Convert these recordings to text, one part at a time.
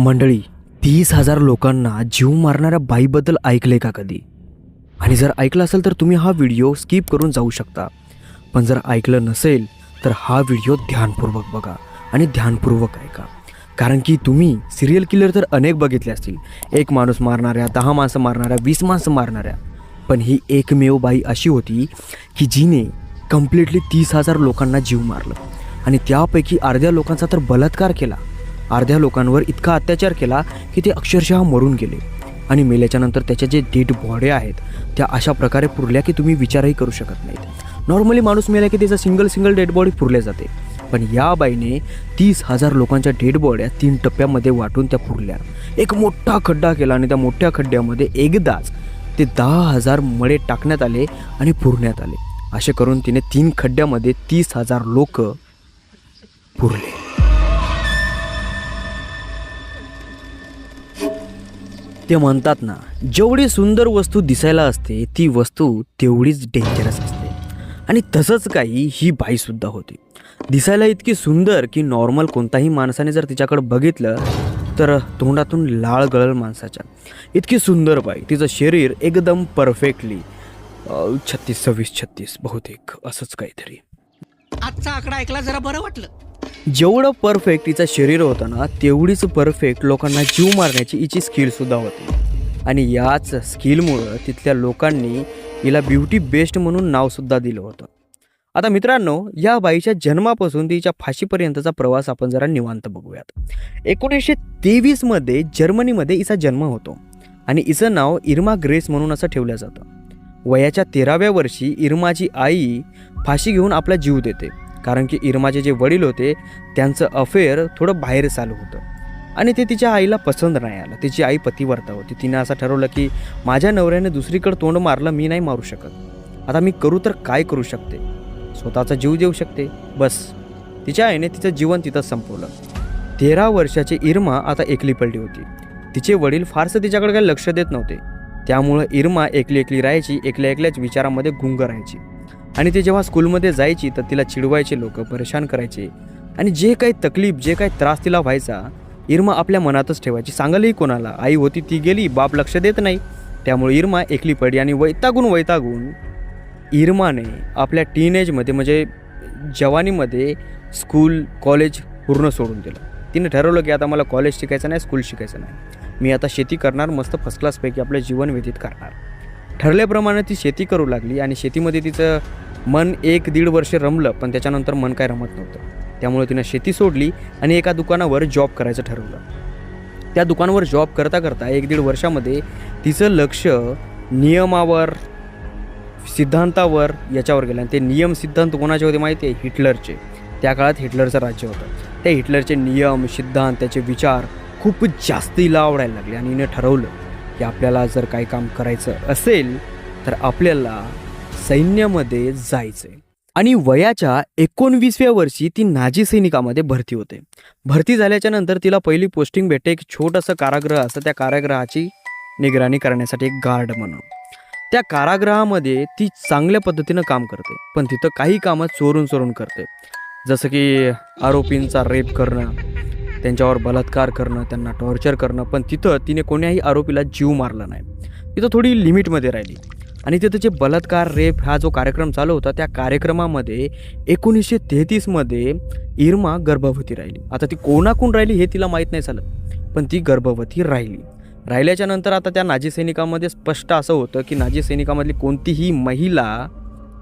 मंडळी तीस हजार लोकांना जीव मारणाऱ्या बाईबद्दल ऐकले का कधी? आणि जर ऐकलं असेल तर तुम्ही हा व्हिडिओ स्किप करून जाऊ शकता. पण जर ऐकलं नसेल तर हा व्हिडिओ ध्यानपूर्वक बघा आणि ध्यानपूर्वक ऐका. कारण की तुम्ही सिरियल किलर तर अनेक बघितले असतील. एक माणूस मारणाऱ्या दहा माणसं मारणाऱ्या वीस माणसं मारणाऱ्या. पण ही एकमेव बाई अशी होती की जिने कम्प्लिटली तीस हजार लोकांना जीव मारलं. आणि त्यापैकी अर्ध्या लोकांचा तर बलात्कार केला. अर्ध्या लोकांवर इतका अत्याचार केला की ते अक्षरशः मरून गेले. आणि मेल्याच्यानंतर त्याच्या जे डेड बॉडी आहेत त्या अशा प्रकारे पुरल्या की तुम्ही विचारही करू शकत नाहीत. नॉर्मली माणूस मेला की त्याचा सिंगल सिंगल डेड बॉडी पुरल्या जाते. पण या बाईने तीस हजार लोकांच्या डेड बॉड्या तीन टप्प्यामध्ये वाटून त्या पुरल्या. एक मोठा खड्डा केला आणि त्या मोठ्या खड्ड्यामध्ये एकदाच ते दहा हजार मळे टाकण्यात आले आणि पुरण्यात आले. असे करून तिने तीन खड्ड्यामध्ये तीस हजार लोक पुरले. ते म्हणतात ना जेवढी सुंदर वस्तू दिसायला असते ती वस्तू तेवढीच डेंजरस असते. आणि तसंच काही ही बाईसुद्धा होती. दिसायला इतकी सुंदर की नॉर्मल कोणताही माणसाने जर तिच्याकडे बघितलं तर तोंडातून लाळ गळल माणसाच्या. इतकी सुंदर बाई तिचं शरीर एकदम परफेक्टली छत्तीस सव्वीस छत्तीस बहुतेक असंच काहीतरी. आजचा आकडा ऐकला जरा बरं वाटलं. जेवढं परफेक्ट तिचं शरीर होतं ना तेवढीच परफेक्ट लोकांना जीव मारण्याची हिची स्किलसुद्धा होती. आणि याच स्किलमुळं तिथल्या लोकांनी हिला ब्युटी बेस्ट म्हणून नावसुद्धा दिलं होतं. आता मित्रांनो या बाईच्या जन्मापासून तिच्या फाशीपर्यंतचा प्रवास आपण जरा निवांत बघूयात. एकोणीसशे तेवीसमध्ये जर्मनीमध्ये हिचा जन्म होतो. आणि हिचं नाव इर्मा ग्रेस म्हणून असं ठेवलं जातं. वयाच्या तेराव्या वर्षी इर्माची आई फाशी घेऊन आपला जीव देते. कारण की इरमाचे जे वडील होते त्यांचं अफेअर थोडं बाहेर चालू होतं. आणि ते तिच्या आईला पसंत नाही आलं. तिची आई पतिवर्ता होती. तिने असं ठरवलं की माझ्या नवऱ्याने दुसरीकडे तोंड मारलं मी नाही मारू शकत. आता मी करू तर काय करू शकते? स्वतःचा जीव देऊ शकते? बस. तिच्या आईने तिचं जीवन तिथं संपवलं. तेरा वर्षाची इरमा आता एकली पडली होती. तिचे वडील फारसं तिच्याकडे काही लक्ष देत नव्हते. त्यामुळं इरमा एकली एकली राहायची एकल्या एकल्याच विचारामध्ये गुंग राहायची. आणि ते जेव्हा स्कूलमध्ये जायची तर तिला चिडवायचे लोक परेशान करायचे. आणि जे काही तकलीफ जे काही त्रास तिला व्हायचा इर्मा आपल्या मनातच ठेवायची. सांगायलाही कोणाला आई होती ती गेली बाप लक्ष देत नाही. त्यामुळे इर्मा एकली पडली आणि वैतागून वैतागून इर्माने आपल्या टीनेजमध्ये म्हणजे जवानीमध्ये स्कूल कॉलेज पूर्ण सोडून दिलं. तिने ठरवलं की आता मला कॉलेज शिकायचं नाही स्कूल शिकायचं नाही. मी आता शेती करणार मस्त फर्स्ट क्लासपैकी आपलं जीवन व्यतीत करणार. ठरल्याप्रमाणे ती शेती करू लागली आणि शेतीमध्ये तिचं मन एक दीड वर्ष रमलं पण त्याच्यानंतर मन काय रमत नव्हतं. त्यामुळे तिनं शेती सोडली आणि एका दुकानावर जॉब करायचं ठरवलं. त्या दुकानावर जॉब करता करता एक दीड वर्षामध्ये तिचं लक्ष नियमावर सिद्धांतावर याच्यावर गेलं. आणि ते नियम सिद्धांत कोणाचे होते माहिती आहे? हिटलरचे. त्या काळात हिटलरचं राज्य होतं. त्या हिटलरचे नियम सिद्धांत त्याचे विचार खूप जास्त आवडायला लागले आणि हिनं ठरवलं की आपल्याला जर काही काम करायचं असेल तर आपल्याला सैन्यामध्ये जायचं आहे आणि वयाच्या एकोणवीसव्या वर्षी ती नाजी सैनिकामध्ये भरती होते. भरती झाल्याच्यानंतर तिला पहिली पोस्टिंग भेटते एक छोटंसं कारागृह असतं त्या कारागृहाची निगराणी करण्यासाठी एक गार्ड म्हणून. त्या कारागृहामध्ये ती चांगल्या पद्धतीनं काम करते पण तिथं काही कामं चोरून चोरून करते. जसं की आरोपींचा रेप करणं त्यांच्यावर बलात्कार करणं त्यांना टॉर्चर करणं. पण तिथं तिने कोण्याही आरोपीला जीव मारला नाही. तिथं थोडी लिमिटमध्ये राहिली. आणि तिथं जे बलात्कार रेप हा जो कार्यक्रम चालू होता त्या कार्यक्रमामध्ये एकोणीसशे तेहतीसमध्ये इर्मा गर्भवती राहिली. आता ती कोणाकून राहिली हे तिला माहीत नाही झालं. पण ती गर्भवती राहिली. राहिल्याच्या नंतर आता त्या नाजी सैनिकामध्ये स्पष्ट असं होतं की नाजी सैनिकामधली कोणतीही महिला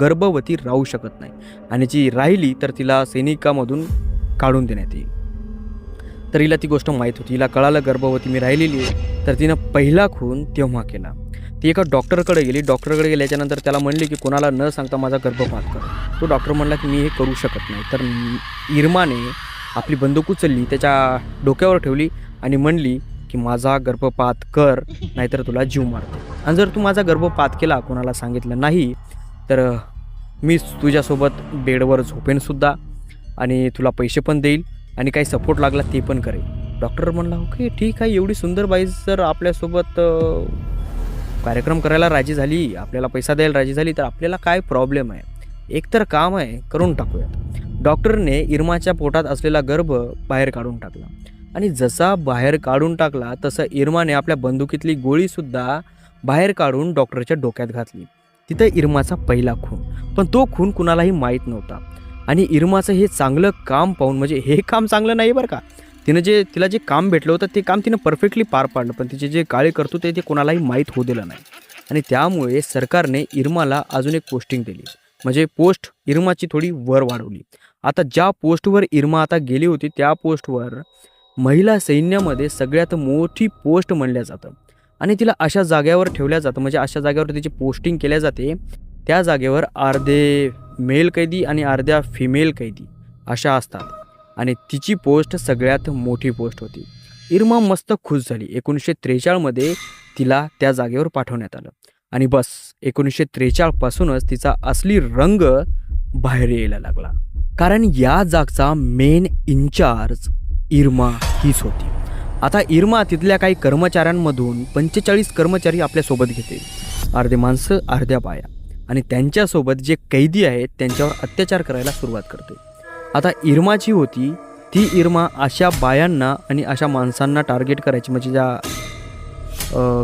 गर्भवती राहू शकत नाही. आणि जी राहिली तर तिला सैनिकामधून काढून देण्यात येईल. तर हिला ती गोष्ट माहीत होती. हिला कळालं गर्भवती मी राहिलेली आहे. तर तिनं पहिला खून तेव्हा केला. ती एका डॉक्टरकडे गेली. डॉक्टरकडे गेल्याच्यानंतर त्याला म्हणली की कोणाला न सांगता माझा गर्भपात कर. तो डॉक्टर म्हणला की मी हे करू शकत नाही. तर इरमाने आपली बंदूक उचलली त्याच्या डोक्यावर ठेवली आणि म्हणली की माझा गर्भपात कर नाहीतर तुला जीव मारतो. आणि जर तू माझा गर्भपात केला कोणाला सांगितलं नाही तर मी तुझ्यासोबत बेडवर झोपेनसुद्धा आणि तुला पैसे पण देईल. आणि काही सपोर्ट लागला ते पण करेल. डॉक्टर म्हणला ओके ठीक आहे एवढी सुंदर बाई जर आपल्यासोबत कार्यक्रम करायला राजी झाली आपल्याला पैसा द्यायला राजी झाली तर आपल्याला काय प्रॉब्लेम आहे? एकतर काम आहे करून टाकूयात. डॉक्टरने इरमाच्या पोटात असलेला गर्भ बाहेर काढून टाकला. आणि जसा बाहेर काढून टाकला तसं इरमाने आपल्या बंदुकीतली गोळीसुद्धा बाहेर काढून डॉक्टरच्या डोक्यात घातली. तिथं इरमाचा पहिला खून. पण तो खून कुणालाही माहीत नव्हता. आणि इरमाचं हे चांगलं काम पाहून म्हणजे हे काम चांगलं नाही बरं का. तिनं जे तिला जे काम भेटलं होतं ते काम तिनं परफेक्टली पार पाडलं पण तिचे जे काळे करतो ते ते कोणालाही माहीत होऊ दिलं नाही. आणि त्यामुळे सरकारने इरमाला अजून एक पोस्टिंग दिली. म्हणजे पोस्ट इरमाची थोडी वर वाढवली. आता ज्या पोस्टवर इरमा आता गेली होती त्या पोस्टवर महिला सैन्यामध्ये सगळ्यात मोठी पोस्ट म्हणल्या जातं. आणि तिला अशा जाग्यावर ठेवल्या जातं म्हणजे अशा जागेवर तिची पोस्टिंग केल्या जाते त्या जागेवर अर्धे मेल कैदी आणि अर्ध्या फिमेल कैदी अशा असतात. आणि तिची पोस्ट सगळ्यात मोठी पोस्ट होती. इरमा मस्त खुश झाली. एकोणीसशे त्रेचाळमध्ये तिला त्या जागेवर पाठवण्यात आलं. आणि बस एकोणीसशे त्रेचाळपासूनच तिचा असली रंग बाहेर यायला लागला. कारण या जागचा मेन इन्चार्ज इरमा हीच होती. आता इरमा तिथल्या काही कर्मचाऱ्यांमधून पंचेचाळीस कर्मचारी आपल्यासोबत घेते अर्धे माणसं अर्ध्या बाया. आणि त्यांच्यासोबत जे कैदी आहेत त्यांच्यावर अत्याचार करायला सुरुवात करते आता इरमा जी होती ती इरमा अशा बायांना आणि अशा माणसांना टार्गेट करायची म्हणजे ज्या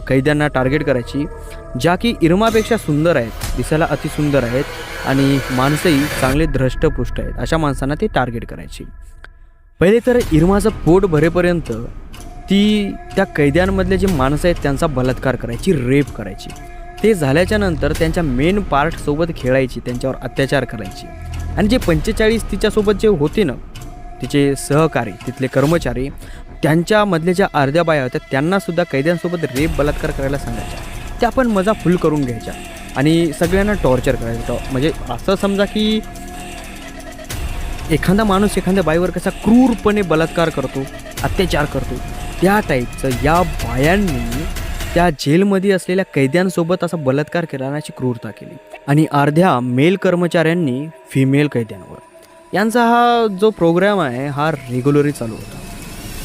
कैद्यांना टार्गेट करायची ज्या की इरमापेक्षा सुंदर आहेत दिसायला अतिसुंदर आहेत आणि माणसंही चांगले धृष्टपुष्ट आहेत अशा माणसांना ते टार्गेट करायची. पहिले तर इरमाचं पोट भरेपर्यंत ती त्या कैद्यांमधले जे माणसं आहेत त्यांचा बलात्कार करायची रेप करायची. ते झाल्याच्यानंतर त्यांच्या मेन पार्टसोबत खेळायची त्यांच्यावर अत्याचार करायची. आणि जे पंचेचाळीस तिच्यासोबत जे होते ना तिचे सहकारी तिथले कर्मचारी त्यांच्यामधल्या ज्या अर्ध्या बाया होत्या त्यांनासुद्धा कैद्यांसोबत रेप बलात्कार करायला सांगायच्या. त्या पण मजा फुल करून घ्यायच्या. आणि सगळ्यांना टॉर्चर करायचं. टॉ- म्हणजे असं समजा की एखादा माणूस एखाद्या बाईवर कसा क्रूरपणे बलात्कार करतो अत्याचार करतो त्या टाईपचं या बायांनी त्या जेलमध्ये असलेल्या कैद्यांसोबत असा बलात्कार करण्याची क्रूरता केली. आणि अर्ध्या मेल कर्मचाऱ्यांनी फिमेल कैद्यांवर. यांचा हा जो प्रोग्राम आहे हा रेग्युलरी चालू होता.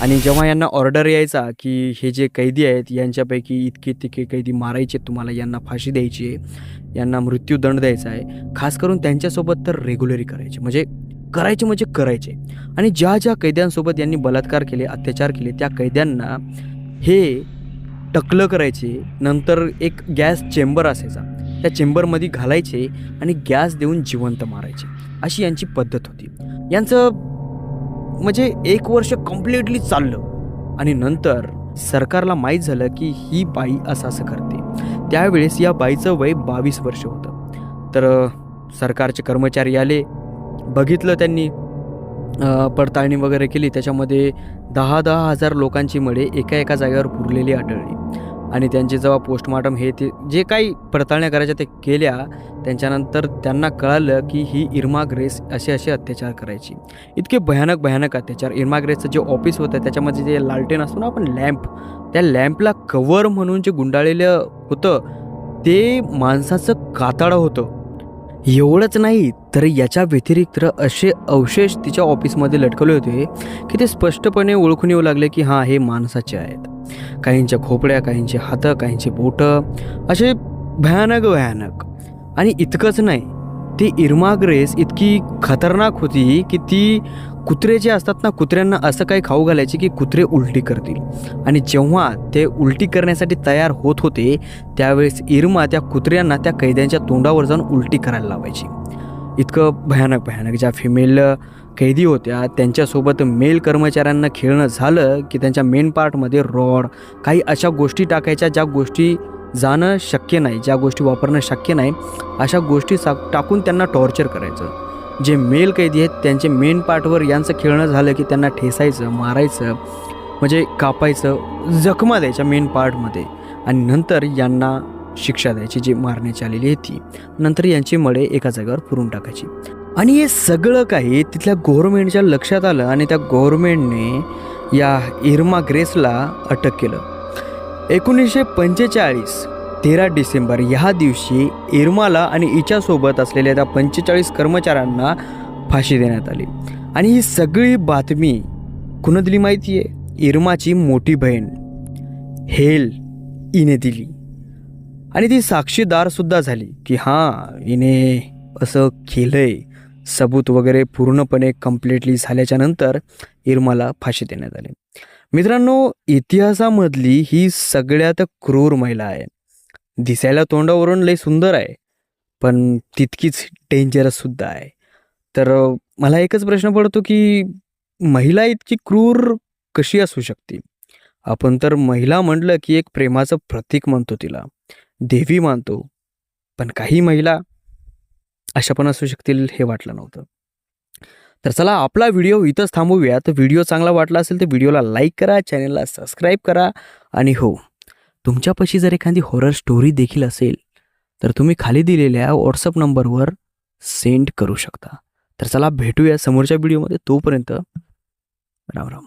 आणि जेव्हा यांना ऑर्डर यायचा की हे जे कैदी आहेत यांच्यापैकी इतके तितके कैदी मारायचे तुम्हाला यांना फाशी द्यायची आहे यांना मृत्यूदंड द्यायचा आहे खास करून त्यांच्यासोबत तर रेग्युलरी करायचे. म्हणजे करायचे म्हणजे करायचे. आणि ज्या ज्या कैद्यांसोबत यांनी बलात्कार केले अत्याचार केले त्या कैद्यांना हे टकलं करायचे नंतर एक गॅस चेंबर असायचा. त्या चेंबरमध्ये घालायचे आणि गॅस देऊन जिवंत मारायचे. अशी यांची पद्धत होती. यांचं म्हणजे एक वर्ष कम्प्लिटली चाललं. आणि नंतर सरकारला माहीत झालं की ही बाई असं असं करते. त्यावेळेस या बाईचं वय बावीस वर्ष होतं. तर सरकारचे कर्मचारी आले बघितलं त्यांनी पडताळणी वगैरे केली त्याच्यामध्ये दहा दहा हजार लोकांची मळे एका एका जागेवर पुरलेली आढळली. आणि त्यांचे जेव्हा पोस्टमॉर्टम हे ते जे काही पडताळण्या करायच्या ते केल्या त्यांच्यानंतर त्यांना कळालं की ही इर्मा ग्रेस असे असे अत्याचार करायची. इतके भयानक भयानक अत्याचार. इर्मा ग्रेसचं जे ऑफिस होतं त्याच्यामध्ये जे लालटेन असतो ना आपण लॅम्प त्या लॅम्पला कवर म्हणून जे गुंडाळलेलं होतं ते माणसाचं कातडं होतं. एवढंच नाही तर याच्या व्यतिरिक्त असे अवशेष तिच्या ऑफिसमध्ये लटकवले होते की ते स्पष्टपणे ओळखून येऊ लागले की हां हे माणसाचे आहेत. काहींच्या खोपड्या काहींचे हातं काहींचे बोटं असे भयानक भयानक. आणि इतकंच नाही ती इर्मा ग्रेस इतकी खतरनाक होती की ती कुत्रे जे असतात ना कुत्र्यांना असं काही खाऊ घालायचे की कुत्रे उलटी करतील. आणि जेव्हा ते उलटी करण्यासाठी तयार होत होते त्यावेळेस इरमा त्या कुत्र्यांना त्या कैद्यांच्या तोंडावर जाऊन उलटी करायला लावायची. इतकं भयानक भयानक. ज्या फिमेल कैदी होत्या त्यांच्यासोबत मेल कर्मचाऱ्यांना खेळणं झालं की त्यांच्या मेन पार्टमध्ये रॉड काही अशा गोष्टी टाकायच्या ज्या गोष्टी जाणं शक्य नाही ज्या गोष्टी वापरणं शक्य नाही अशा गोष्टी सा टाकून त्यांना टॉर्चर करायचं. जे मेल कैदी आहेत त्यांचे मेन पार्टवर यांचं खेळणं झालं की त्यांना ठेसायचं मारायचं म्हणजे कापायचं जखमा द्यायच्या मेन पार्टमध्ये आणि नंतर यांना शिक्षा द्यायची जी मारण्याची आलेली आहे ती. नंतर यांची मळे एका जागेवर पुरून टाकायची. आणि हे सगळं काही तिथल्या गव्हर्मेंटच्या लक्षात आलं आणि त्या गव्हर्मेंटने या इर्मा ग्रेसला अटक केलं. एकोणीसशे पंचेचाळीस. तेरा डिसेंबर ह्या दिवशी इर्माला आणि हिच्यासोबत असलेल्या त्या पंचेचाळीस कर्मचाऱ्यांना फाशी देण्यात आली. आणि ही सगळी बातमी कुणं दिली माहिती आहे? इरमाची मोठी बहीण हेल हिने दिली. आणि ती साक्षीदारसुद्धा झाली की हां हिने असं केलंय. सबूत वगैरे पूर्णपणे कम्प्लिटली झाल्याच्यानंतर इरमाला इर्माला फाशी देण्यात आली. मित्रांनो इतिहासामधली ही सगळ्यात क्रूर महिला आहे. दिसायला तोंडावरून लय सुंदर आहे पण तितकीच डेंजरस सुद्धा आहे. तर मला एकच प्रश्न पडतो की महिला इतकी क्रूर कशी असू शकते? आपण तर महिला म्हटलं की एक प्रेमाचं प्रतीक म्हणतो तिला देवी मानतो पण काही महिला अशा पण असू शकतील हे वाटलं नव्हतं. तर चला आपला व्हिडिओ इथंच थांबवूया. तर व्हिडिओ चांगला वाटला असेल तर व्हिडिओला लाईक करा चॅनलला सबस्क्राईब करा आणि हो तुमच्यापाशी जर एखादी हॉरर स्टोरी देखील असेल तर तुम्ही खाली दिलेल्या व्हॉट्सअप नंबरवर सेंड करू शकता. तर चला भेटूया समोरच्या व्हिडिओमध्ये. तोपर्यंत राम राम.